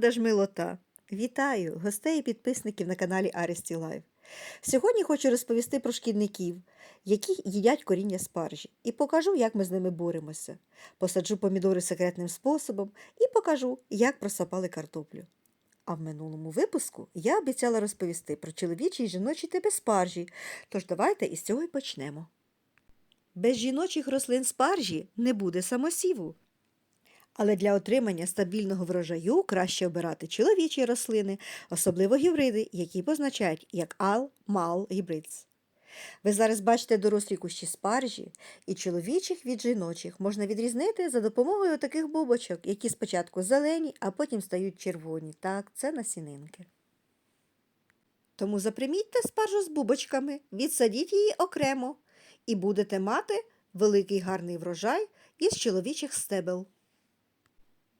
правда ж милота? Вітаю гостей і підписників на каналі Арісті Лайв. Сьогодні хочу розповісти про шкідників, які їдять коріння спаржі, і покажу, як ми з ними боремося. Посаджу помідори секретним способом і покажу, як просапали картоплю. А в минулому випуску я обіцяла розповісти про чоловічі і жіночі типи спаржі, тож давайте із цього й почнемо. Без жіночих рослин спаржі не буде самосіву. Але для отримання стабільного врожаю краще обирати чоловічі рослини, особливо гібриди, які позначають як ал, мал, гібридс. Ви зараз бачите дорослі кущі спаржі, і чоловічих від жіночих можна відрізнити за допомогою таких бубочок, які спочатку зелені, а потім стають червоні. Так, це насінинки. Тому запримітьте спаржу з бубочками, відсадіть її окремо і будете мати великий гарний врожай із чоловічих стебел.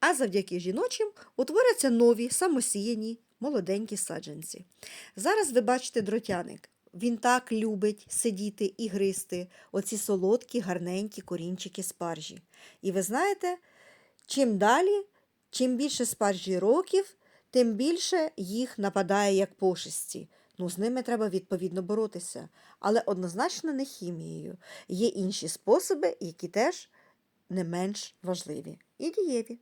А завдяки жіночим утворяться нові самосіяні молоденькі саджанці. Зараз ви бачите дротяник. Він так любить сидіти і гризти оці солодкі, гарненькі корінчики спаржі. І ви знаєте, чим далі, чим більше спаржі років, тим більше їх нападає як пошисті. Ну, з ними треба відповідно боротися, але однозначно не хімією. Є інші способи, які теж не менш важливі і дієві.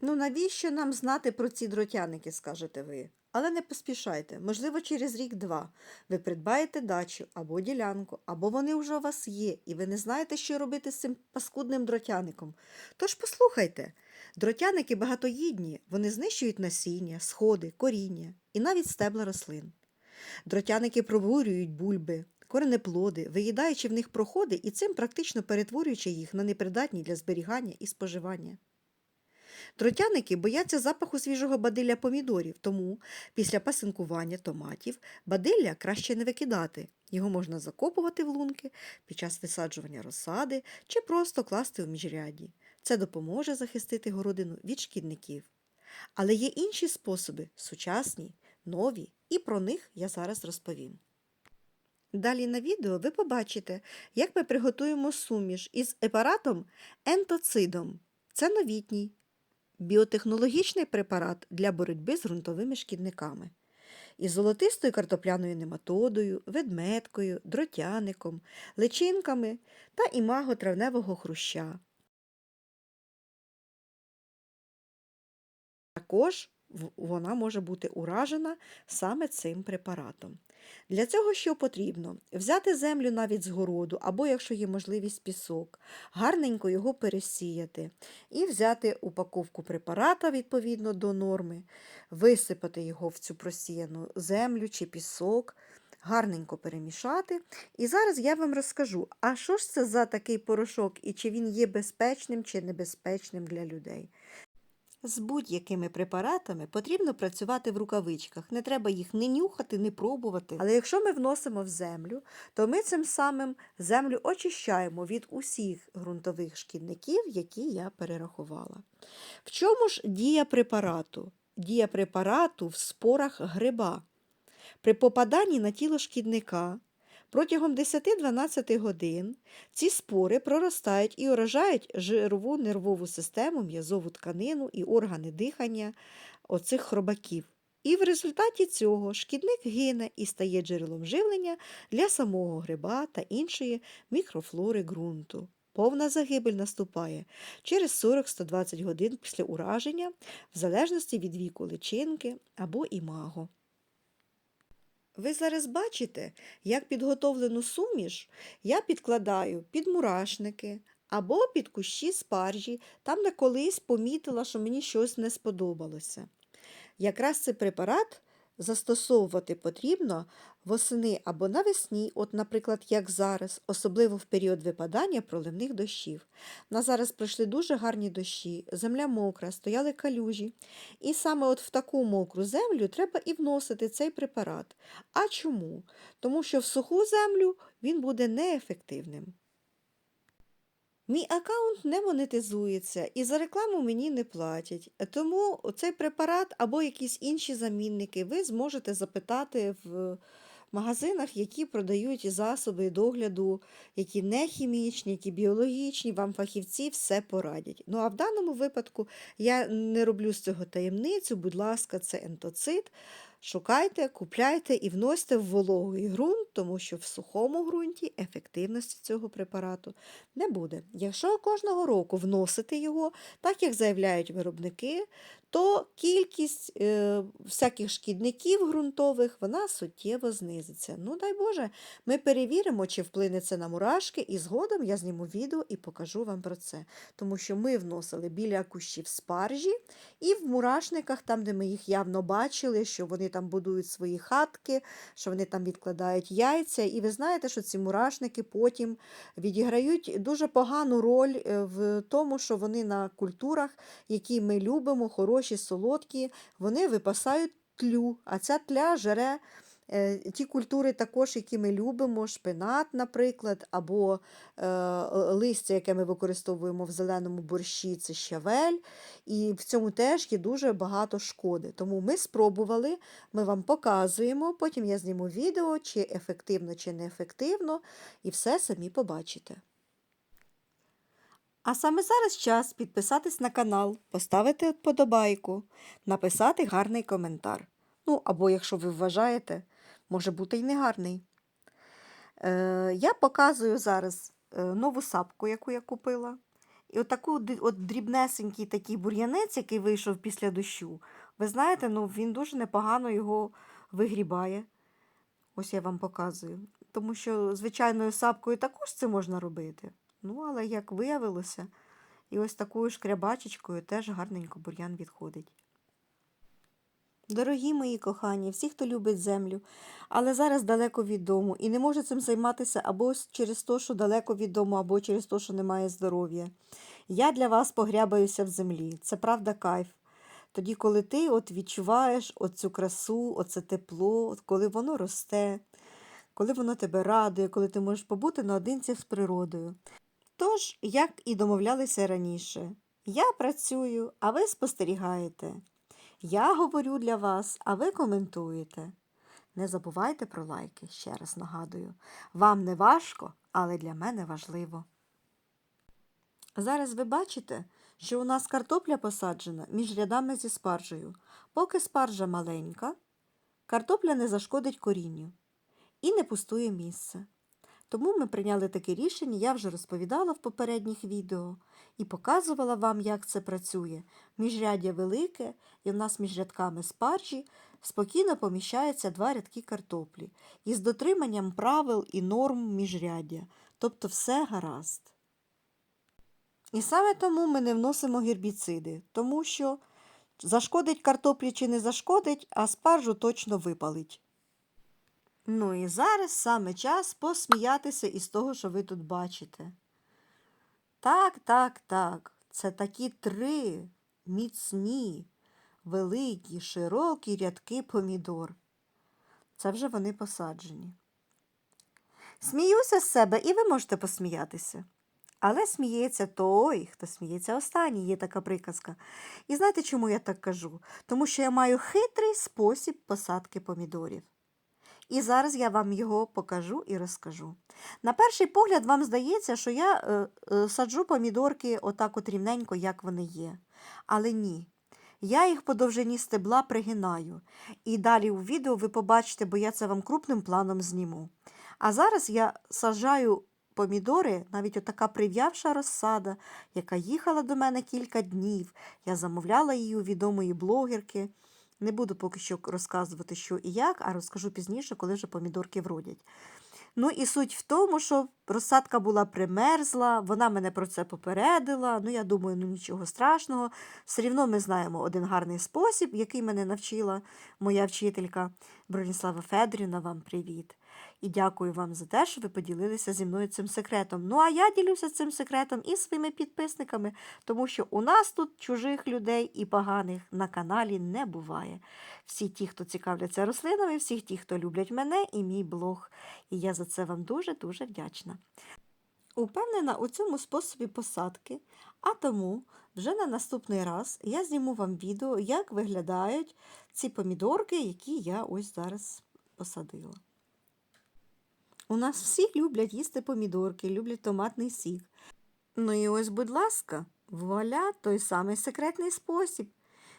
Ну навіщо нам знати про ці дротяники, скажете ви? Але не поспішайте, можливо, через рік-два ви придбаєте дачу або ділянку, або вони вже у вас є, і ви не знаєте, що робити з цим паскудним дротяником. Тож послухайте, дротяники багатоїдні, вони знищують насіння, сходи, коріння і навіть стебла рослин. Дротяники пробурюють бульби, коренеплоди, виїдаючи в них проходи і цим практично перетворюючи їх на непридатні для зберігання і споживання. Тротяники бояться запаху свіжого бадилля помідорів, тому після пасинкування томатів бадилля краще не викидати. Його можна закопувати в лунки під час висаджування розсади чи просто класти в міжряді. Це допоможе захистити городину від шкідників. Але є інші способи сучасні, нові, і про них я зараз розповім. Далі на відео ви побачите, як ми приготуємо суміш із епаратом ентоцидом. Це новітній біотехнологічний препарат для боротьби з ґрунтовими шкідниками. Із золотистою картопляною нематодою, ведметкою, дротяником, личинками та імаго травневого хруща. Також вона може бути уражена саме цим препаратом. Для цього що потрібно? Взяти землю навіть з городу, або, якщо є можливість, пісок, гарненько його пересіяти і взяти упаковку препарата відповідно до норми, висипати його в цю просіяну землю чи пісок. Гарненько перемішати. І зараз я вам розкажу, а що ж це за такий порошок і чи він є безпечним чи небезпечним для людей. З будь-якими препаратами потрібно працювати в рукавичках. Не треба їх не нюхати, не пробувати. Але якщо ми вносимо в землю, то ми цим самим землю очищаємо від усіх ґрунтових шкідників, які я перерахувала. В чому ж дія препарату? Дія препарату в спорах гриба. При попаданні на тіло шкідника Протягом 10-12 годин ці спори проростають і уражають жирову нервову систему, м'язову тканину і органи дихання оцих хробаків. І в результаті цього шкідник гине і стає джерелом живлення для самого гриба та іншої мікрофлори ґрунту. Повна загибель наступає через 40-120 годин після ураження, в залежності від віку личинки або імаго. Ви зараз бачите, як підготовлену суміш я підкладаю під мурашники або під кущі спаржі, там де колись помітила, що мені щось не сподобалося. Якраз цей препарат застосовувати потрібно восени або навесні, от, наприклад, як зараз, особливо в період випадання проливних дощів. На зараз пройшли дуже гарні дощі, земля мокра, стояли калюжі. І саме от в таку мокру землю треба і вносити цей препарат. А чому? Тому що в суху землю він буде неефективним. Мій аккаунт не монетизується і за рекламу мені не платять. Тому цей препарат або якісь інші замінники ви зможете запитати в магазинах, які продають засоби догляду, які не хімічні, які біологічні, вам фахівці все порадять. Ну а в даному випадку я не роблю з цього таємницю, будь ласка, це ентоцит. Шукайте, купляйте і вносьте в вологий ґрунт, тому що в сухому ґрунті ефективності цього препарату не буде. Якщо кожного року вносити його, так як заявляють виробники, то кількість е, всяких шкідників ґрунтових вона суттєво знизиться. Ну, дай Боже, ми перевіримо, чи вплине це на мурашки, і згодом я зніму відео і покажу вам про це. Тому що ми вносили біля кущів спаржі і в мурашниках, там, де ми їх явно бачили, що вони там будують свої хатки, що вони там відкладають яйця. І ви знаєте, що ці мурашники потім відіграють дуже погану роль е, в тому, що вони на культурах, які ми любимо, хороші, солодкі, вони випасають тлю, а ця тля жере. Е, Ті культури також, які ми любимо, шпинат, наприклад, або е, листя, яке ми використовуємо в зеленому борщі, це щавель. І в цьому теж є дуже багато шкоди. Тому ми спробували, ми вам показуємо, потім я зніму відео, чи ефективно, чи неефективно, і все самі побачите. А саме зараз час підписатись на канал, поставити вподобайку, написати гарний коментар. Ну, або якщо ви вважаєте, може бути й негарний. Е, я показую зараз е, нову сапку, яку я купила. І отаку от дрібнесенький такий бур'янець, який вийшов після дощу. Ви знаєте, ну він дуже непогано його вигрібає. Ось я вам показую. Тому що звичайною сапкою також це можна робити. Ну, але як виявилося, і ось такою шкрябачечкою теж гарненько бур'ян відходить. Дорогі мої кохані, всі, хто любить землю, але зараз далеко від дому і не може цим займатися або через те, що далеко від дому, або через те, що немає здоров'я. Я для вас погрябаюся в землі. Це правда кайф. Тоді, коли ти от відчуваєш оцю красу, оце тепло, коли воно росте, коли воно тебе радує, коли ти можеш побути наодинці з природою. Тож, як і домовлялися раніше, я працюю, а ви спостерігаєте. Я говорю для вас, а ви коментуєте. Не забувайте про лайки, ще раз нагадую. Вам не важко, але для мене важливо. Зараз ви бачите, що у нас картопля посаджена між рядами зі спаржею. Поки спаржа маленька, картопля не зашкодить корінню і не пустує місце. Тому ми прийняли таке рішення, я вже розповідала в попередніх відео і показувала вам, як це працює. Міжряддя велике, і в нас між рядками спаржі спокійно поміщається два рядки картоплі із дотриманням правил і норм міжряддя, тобто все гаразд. І саме тому ми не вносимо гербіциди, тому що зашкодить картоплі чи не зашкодить, а спаржу точно випалить. Ну і зараз саме час посміятися із того, що ви тут бачите. Так, так, так. Це такі три міцні, великі, широкі рядки помідор. Це вже вони посаджені. Сміюся з себе, і ви можете посміятися. Але сміється той, хто сміється останній, є така приказка. І знаєте, чому я так кажу? Тому що я маю хитрий спосіб посадки помідорів. І зараз я вам його покажу і розкажу. На перший погляд, вам здається, що я е, е, саджу помідорки отак от рівненько, як вони є. Але ні. Я їх по довжині стебла пригинаю. І далі у відео ви побачите, бо я це вам крупним планом зніму. А зараз я саджаю помідори, навіть отака прив'явша розсада, яка їхала до мене кілька днів. Я замовляла її у відомої блогерки. Не буду поки що розказувати, що і як, а розкажу пізніше, коли вже помідорки вродять. Ну і суть в тому, що розсадка була примерзла, вона мене про це попередила. Ну, я думаю, ну нічого страшного. Все рівно ми знаємо один гарний спосіб, який мене навчила моя вчителька Броніслава Федорівна. Вам привіт. І дякую вам за те, що ви поділилися зі мною цим секретом. Ну, а я ділюся цим секретом і своїми підписниками, тому що у нас тут чужих людей і поганих на каналі не буває. Всі ті, хто цікавляться рослинами, всі ті, хто люблять мене і мій блог. І я за це вам дуже-дуже вдячна. Упевнена у цьому способі посадки, а тому вже на наступний раз я зніму вам відео, як виглядають ці помідорки, які я ось зараз посадила. У нас всі люблять їсти помідорки, люблять томатний сік. Ну і ось, будь ласка, вуаля, той самий секретний спосіб.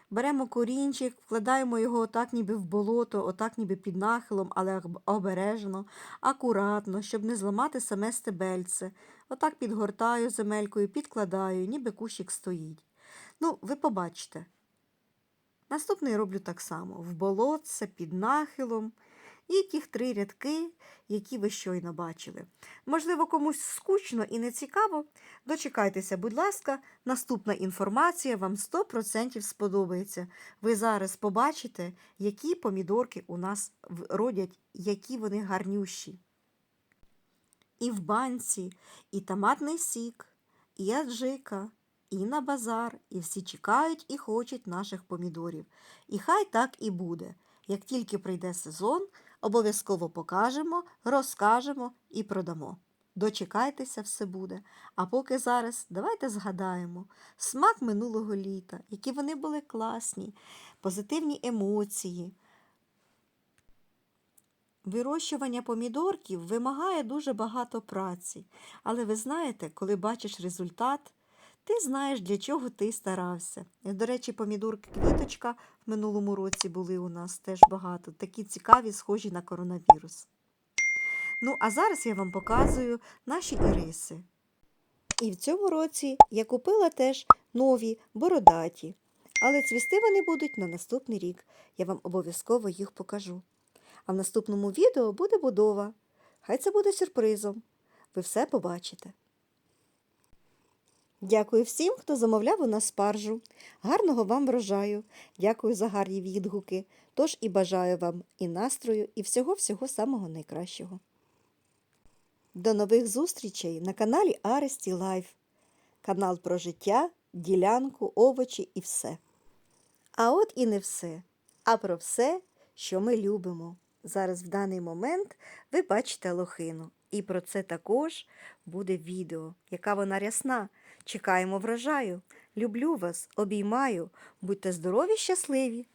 Беремо корінчик, вкладаємо його отак ніби в болото, отак ніби під нахилом, але обережно, акуратно, щоб не зламати саме стебельце. Отак підгортаю земелькою, підкладаю, ніби кущик стоїть. Ну, ви побачите. Наступний роблю так само: в болотце, під нахилом. І тих три рядки, які ви щойно бачили. Можливо, комусь скучно і не цікаво. Дочекайтеся, будь ласка, наступна інформація вам 100% сподобається. Ви зараз побачите, які помідорки у нас родять, які вони гарнющі. І в банці, і томатний сік, і аджика, і на базар, і всі чекають і хочуть наших помідорів. І хай так і буде. Як тільки прийде сезон, обов'язково покажемо, розкажемо і продамо. Дочекайтеся, все буде. А поки зараз давайте згадаємо смак минулого літа, які вони були класні, позитивні емоції. Вирощування помідорків вимагає дуже багато праці, але ви знаєте, коли бачиш результат, ти знаєш, для чого ти старався. До речі, помідорки квіточка в минулому році були у нас теж багато, такі цікаві, схожі на коронавірус. Ну, а зараз я вам показую наші іриси. І в цьому році я купила теж нові бородаті, але цвісти вони будуть на наступний рік. Я вам обов'язково їх покажу. А в наступному відео буде будова. Хай це буде сюрпризом. Ви все побачите. Дякую всім, хто замовляв у нас спаржу. Гарного вам врожаю. Дякую за гарні відгуки. Тож і бажаю вам і настрою, і всього-всього самого найкращого. До нових зустрічей на каналі Аресті Лайф. Канал про життя, ділянку, овочі і все. А от і не все, а про все, що ми любимо. Зараз в даний момент ви бачите лохину. І про це також буде відео, яка вона рясна. Чекаємо врожаю. Люблю вас, обіймаю. Будьте здорові, щасливі.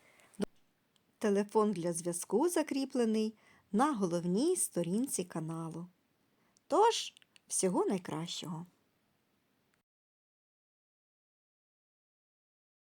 Телефон для зв'язку закріплений на головній сторінці каналу. Тож, всього найкращого!